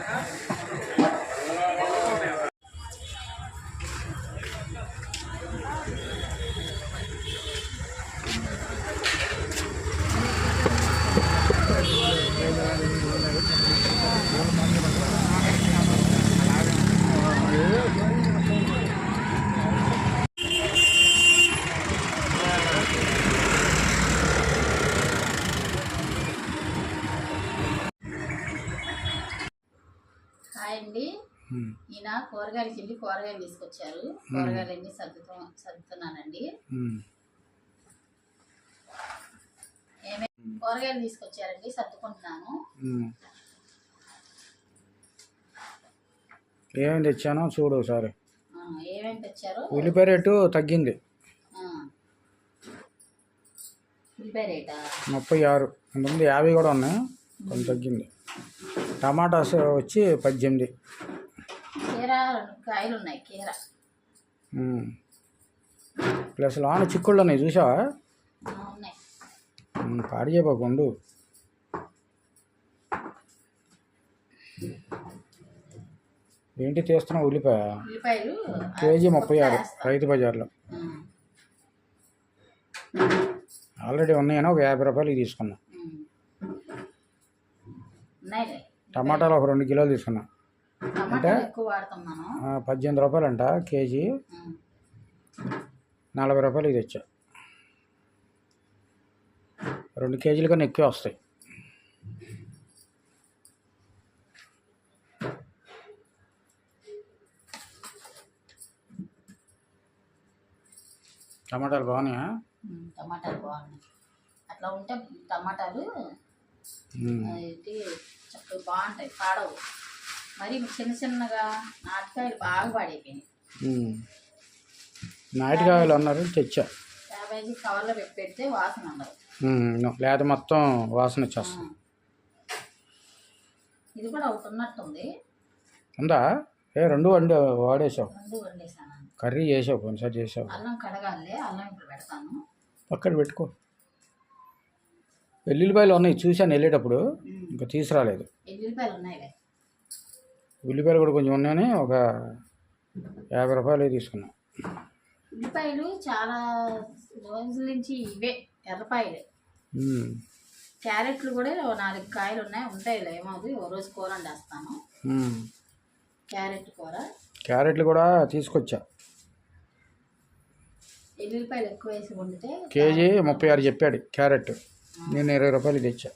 Caralho. కూరగాయలకి వెళ్ళి కూరగాయలు తీసుకొచ్చారు. కూరగాయలు అన్ని సర్దుతూ సర్దుతున్నానండి. ఏమేమి కూరగాయలు తీసుకొచ్చారండి సర్దుకుంటున్నాను. ఏమేమి తెచ్చానో చూడు ఒకసారి. ఏమేమి తెచ్చారో? ఉల్లిపాయ రేటు తగ్గింది. ఉల్లిపాయ రేటా? ముప్పై ఆరు. ఇంతకుముందు యాభై కూడా ఉన్నాయి. కొంచెం తగ్గింది. టమాటాస్ వచ్చి పద్దెనిమిది. కీర రెండు కాయలు ఉన్నాయి కీర. ఉమ్. ప్లస్ లోన చిక్కుళ్ళు ఉన్నాయి చూసావా? ఉన్నాయి. పాడు ఏంటి తీస్తున్నావు ఉల్లిపాయ? కేజీ ముప్పై ఆరు రైతు బజార్లో. ఆల్రెడీ ఉన్నాయని ఒక యాభై రూపాయలు తీసుకున్నా. టమాటాలు ఒక రెండు కిలోలు తీసుకున్నా. ఆ, పద్దెనిమిది రూపాయలు అంట కేజీ. నలభై రూపాయలు ఇది తెచ్చా రెండు కేజీల కన్నా ఎక్కువ వస్తాయి. టమాటాలు బాగున్నాయా? టమాటాలు బాగున్నాయి. అట్లా ఉంటే టమాటాలు చక్కగా బాగుంటాయి. పాడవు. మరి చిన్న చిన్నగా నాటుకాయలు బాగా పాడైపోయినాయి. నాటికాయలు అన్నారు తెచ్చా. క్యాబేజీ కవర్లో పెడితే వాసన ఉమ్, లేదా మొత్తం వాసన వచ్చేస్తుంది. ఇది కూడా ఉందా? ఏ రెండు వండి వాడేసావు. కర్రీ చేసావు కొన్నిసారి చేసావు. అల్లం కడగాలి అల్లం ఇప్పుడు పెడతాను. పక్కన పెట్టుకో. వెల్లుల్లిపాయలు ఉన్నాయి చూశాను వెళ్ళేటప్పుడు. ఇంకా తీసుకురాలేదు. ఎల్లుల్లిపాయలు ఉన్నాయిలే. ఉల్లిపాయలు కూడా కొంచెం ఉన్నాయని ఒక యాభై రూపాయలు తీసుకున్నా. ఉల్లిపాయలు చాలా రోజుల నుంచి ఇవే ఎర్రపాయలే. క్యారెట్లు కూడా నాలుగు కాయలు ఉన్నాయి ఉంటాయిలే ఏమవుతుంది ఓ రోజు కూర వండేస్తాను. క్యారెట్ కూర. క్యారెట్లు కూడా తీసుకొచ్చా. ఎల్లుల్లిపాయలు ఎక్కువ వేసి వండితే కేజీ ముప్పై ఆరు చెప్పాడు క్యారెట్. నేను ఇరవై రూపాయలు తెచ్చా.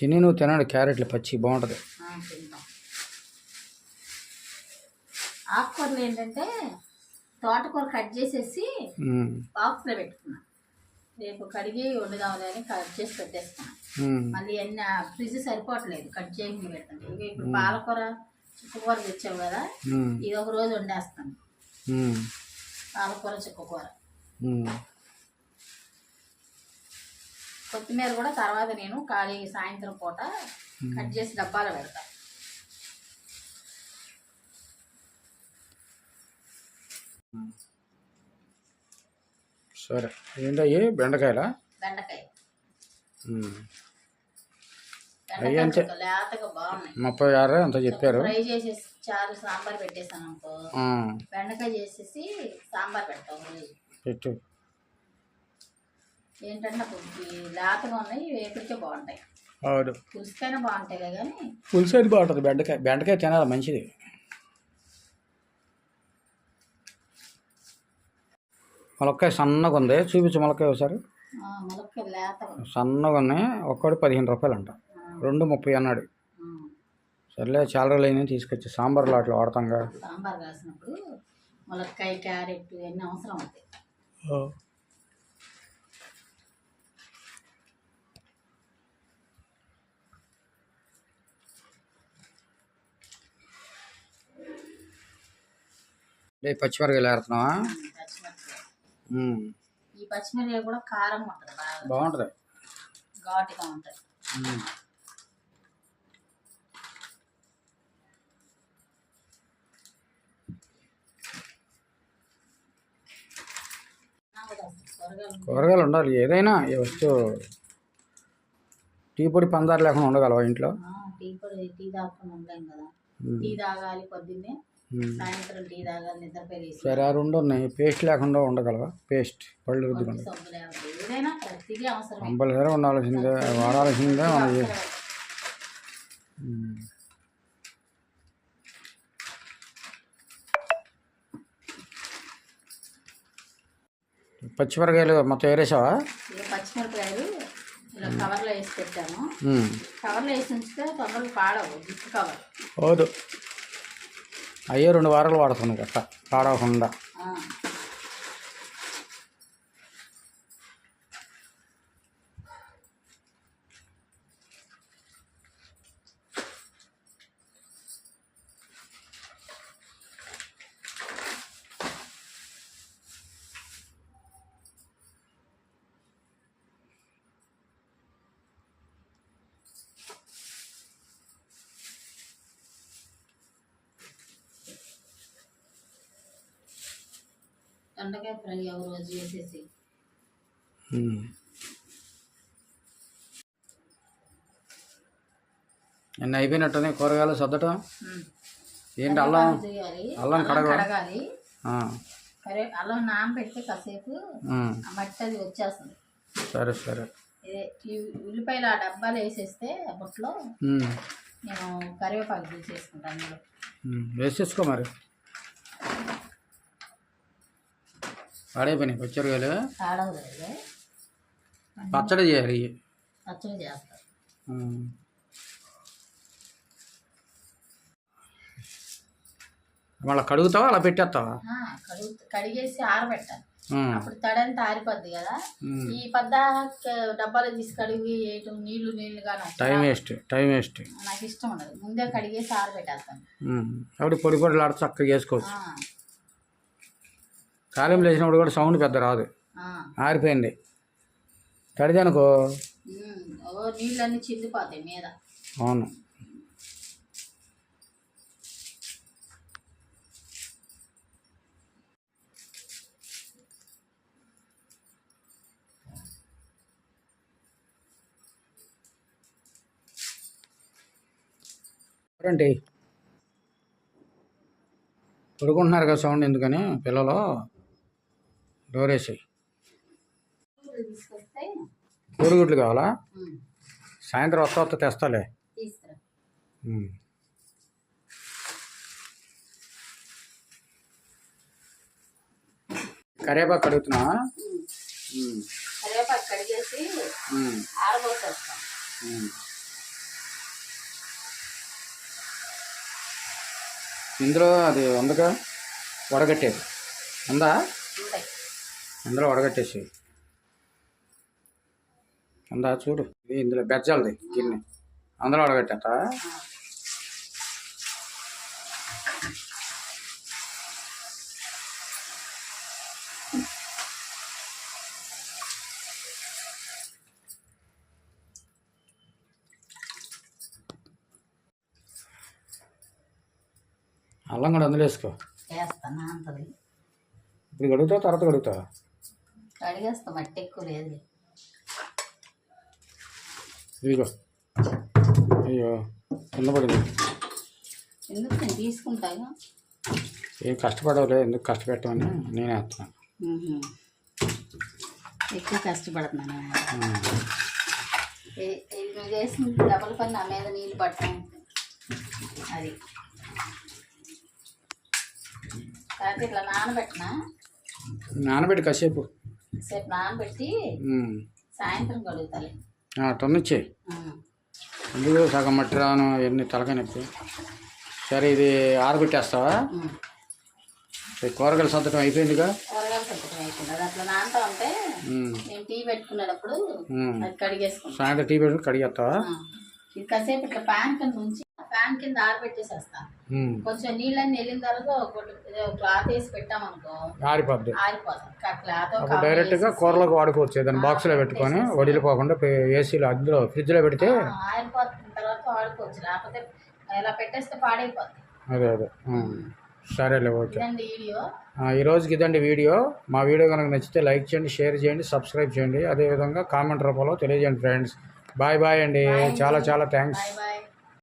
చిన్ని నువ్వు తినాడు క్యారెట్లు పచ్చి బాగుంటుంది. ఆకుకూరలు ఏంటంటే తోటకూర కట్ చేసేసి బాక్స్లో పెట్టుకున్నా. రేపు కడిగి వండుదామని అని కట్ చేసి పెట్టేసుకున్నా. ఉమ్, మళ్ళీ అన్ని ఫ్రిడ్జ్ సరిపోవట్లేదు కట్ చేయకుండా పెట్టండి ఇప్పుడు పాలకూర చుక్కకూర తెచ్చావు కదా ఇది ఒక రోజు వండేస్తాను. పాలకూర చుక్కకూర. కొత్తిమీర కూడా తర్వాత నేను ఖాళీ సాయంత్రం పూట కట్ చేసి డబ్బాలో పెడతా. సరే. ఏంటయ్యి బెండకాయలా? బెండకాయ. బాగున్నాయి. ముప్పై ఆరు అంత చెప్పారు. ఫ్రై చేసేసి చారు సాంబార్ పెట్టేసాను అనుకో. బెండకాయ చేసేసి సాంబార్ పెడతాం పెట్టు. ఏంటంటే నాకు ఇవి లేతగా ఉన్నాయి ఇవి వేపుడికే బాగుంటాయి. అవును. పులుసుకైనా బాగుంటాయి కానీ పులుసు అది బాగుంటుంది బెండకాయ బెండకాయ తినాలి మంచిది. ములక్కాయ సన్నగా ఉంది చూపించు ములక్కాయ ఒకసారి. ములక్కాయ. సన్నగా ఉన్నాయి ఒక్కటి పదిహేను రూపాయలు అంట రెండు ముప్పై అన్నాడు. సర్లే చాలా రోజులు అయినా తీసుకొచ్చి సాంబార్లో అట్లా వాడతాంగా సాంబార్ కాసినప్పుడు ములక్కాయ క్యారెట్ ఇవన్నీ అవసరం అవుతాయి. అంటే పచ్చిమిరకాయలు ఏడుతున్నావా? ఈ పచ్చిమిరకాయలు కూడా కారం ఉంటుంది బాగా. బాగుంటుంది. ఘాటుగా ఉంటుంది. కూరగాయలు ఉండాలి. ఏదైనా వస్తువు టీ పొడి పందారు లేకుండా ఉండగలవా ఇంట్లో? టీ పొడి టీ తాగకుండా ఉండలేం కదా. టీ తాగాలి పొద్దున్నే. సాయంత్రం టీ తాగాలి నిద్రపోయి సరే ఆ రెండు ఉన్నాయి. పేస్ట్ లేకుండా ఉండగలవా? పేస్ట్ పళ్ళు లేకపోతే ఏదైనా ప్రతిదీ కంపల్సరీ ఉండాల్సిందే వాడాల్సిందే మనం. పచ్చిమిరకాయలు మొత్తం ఏరేసావా? పచ్చిమిరపకాయలు ఇలా కవర్లో వేసి పెట్టాను. ఉమ్. కవర్లో వేసి ఉంచితే తొందరగా పాడవు గిఫ్ట్ కవర్. అవును అయ్యే రెండు వారాలు వాడుతున్నాయి గట్ట. పాడవకుండా దొండకాయ ఫ్రై ఒక రోజు చేసేసి. నిన్న అయిపోయినట్టునే కూరగాయలు సర్దటం. ఏంటి అల్లం అల్లం? కడగాలి. కరే అల్లం నానబెడితే కాసేపు మట్టి అది వచ్చేస్తుంది సరే సరే ఈ ఉల్లిపాయలు ఆ డబ్బాలు వేసేస్తే ఉమ్. నేను కరివేపాకు తీసేసుకుంటాను. వేసేసుకో మరి పాడైపోయినాయి పచ్చిమిరకాయలు కాడవు కదా? పచ్చడి చేయాలి. పచ్చడి చేస్తాను ఉమ్. మళ్ళీ కడుగుతావా? అలా పెట్టేస్తావా? కడిగేసి ఆరబెట్టాలి. అప్పుడు తడంతా ఆరిపోద్ది కదా. ఈ పద్ద డబ్బాలో తీసి కడిగి వేయటం నీళ్ళు నీళ్ళుగా టైం వేస్ట్ టైం వేస్ట్. నాకు ఇష్టం ఉండదు. ముందే కడిగేసి ఆరబెట్టేస్తాను. అప్పుడు పొడి పొడి ఆడ చక్కగా చేసుకోవచ్చు. కాలం లేచినప్పుడు కూడా సౌండ్ పెద్ద రాదు. ఆరిపోయింది. తడిదనుకో. ఉమ్, ఓ నీళ్ళన్నీ చిందిపోతాయి మీద. అవును. పడుకుంటున్నారు కదా సౌండ్ ఎందుకని పిల్లలు? డోర్ వేసి తీసుకొస్తే కోడిగుడ్లు కావాలా? సాయంత్రం వస్తా వస్తా తెస్తాలే. కరివేపాకు కడుగుతున్నా ఉమ్. కరివేపాకు కడిగేసి ఆరబోసేస్తాం. ఇందులో అది ఉందగా వడగట్టేది. ఉందా? ఇందులో వడగట్టేసి ఉందా? చూడు. ఇది ఇందులో బెజ్జాలది గిన్నె. అందులో వడగట్టేస్తా ఆ. అల్లం కూడా అందులో వేసుకో. ఇప్పుడు కడుగుతావు? తర్వాత కడుగుతావా? కడిగేస్తా మట్టి ఎక్కువ లేదు. ఇదిగో. అయ్యో కింద పడింది. ఎందుకు నేను తీసుకుంటాను ఏం కష్టపడవులే ఎందుకు కష్టపెట్టమని నేనే వేస్తున్నాను ఎక్కువ కష్టపడుతున్నాను నువ్వు చేసిన డబల్ పని నా మీద నీళ్ళు పట్టడం. అది. కాబట్టి ఇట్లా నానబెట్టిన? నానబెట్టి కాసేపు. సేపు నానబెట్టి. సాయంత్రం కడుగుతాలి. ఆ, తొన్నిచ్చే. ఎందుకు సగం మట్టి రాను ఎన్ని తలకాయ నొప్పి. సరే ఇది ఆరబెట్టేస్తావా కూరగాయలు సర్దటం అయిపోయిందిగా? కూరగాయలు అయిపోయింది. అది అట్లా నానుతా ఉంటే ఉమ్. నేను టీ పెట్టుకునేటప్పుడు. అది కడిగేసుకుంటాను సాయంత్రం టీ పెట్టి కడిగేస్తావా? ఇది కాసేపు ఇట్లా ప్యాన్ కింద ఉంచి ప్యాన్ కింద ఆరబెట్టేసేస్తాను. కొంచెం నీళ్ళని వెళ్ళిన తర్వాత క్లాత్ వేసి పెట్టామనుకో ఆరిపోద్ది. ఆరిపోతాం క్లాత్ అప్పుడు డైరెక్ట్గా కూరలోకి వాడుకోవచ్చు. ఏదైనా బాక్స్లో పెట్టుకొని వడిలిపోకుండా ఏసీలో అందులో ఫ్రిడ్జ్లో పెడితే ఆరిపోతున్న తర్వాత వాడుకోవచ్చు. లేకపోతే ఇలా పెట్టేస్తే పాడైపోతుంది అదే అదే. సరేలే ఓకే. ఈ రోజుకి ఇదండి వీడియో. మా వీడియో కనుక నచ్చితే లైక్ చేయండి షేర్ చేయండి సబ్స్క్రైబ్ చేయండి. అదేవిధంగా కామెంట్ రూపంలో తెలియజేయండి ఫ్రెండ్స్. బాయ్ బాయ్ అండి. చాలా చాలా థ్యాంక్స్